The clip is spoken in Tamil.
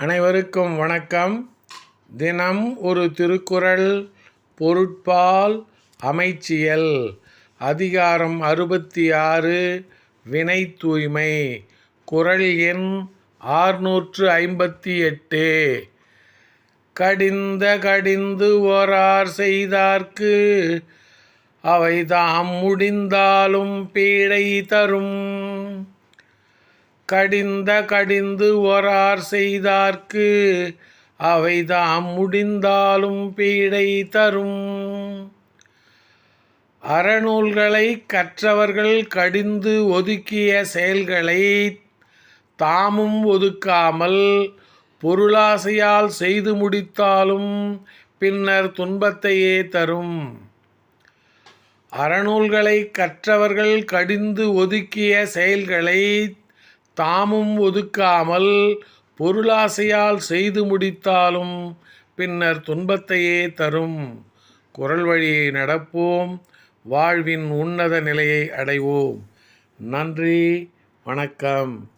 அனைவருக்கும் வணக்கம். தினம் ஒரு திருக்குறள் பொருட்பால் அமைச்சியல். அதிகாரம் அறுபத்தி ஆறு வினை தூய்மை. குறள் எண் ஆறுநூற்று ஐம்பத்தி எட்டு. கடிந்த கடிந்து ஓரார் செய்தார்க்கு அவை தாம் முடிந்தாலும் பீடை தரும். கடிந்த கடிந்து ஒரார் செய்தார்க்கு அவைதாம் முடிந்தாலும் பீடை தரும். அறநூல்களை கற்றவர்கள் கடிந்து ஒதுக்கிய செயல்களை தாமும் ஒதுக்காமல் பொருளாசையால் செய்து முடித்தாலும் பின்னர் துன்பத்தையே தரும். அறநூல்களை கற்றவர்கள் கடிந்து ஒதுக்கிய செயல்களை தாமும் ஒதுக்காமல் பொருளாசையால் செய்து முடித்தாலும் பின்னர் துன்பத்தையே தரும். குரல் வழியை நடப்போம். வாழ்வின் உன்னத நிலையை அடைவோம். நன்றி. வணக்கம்.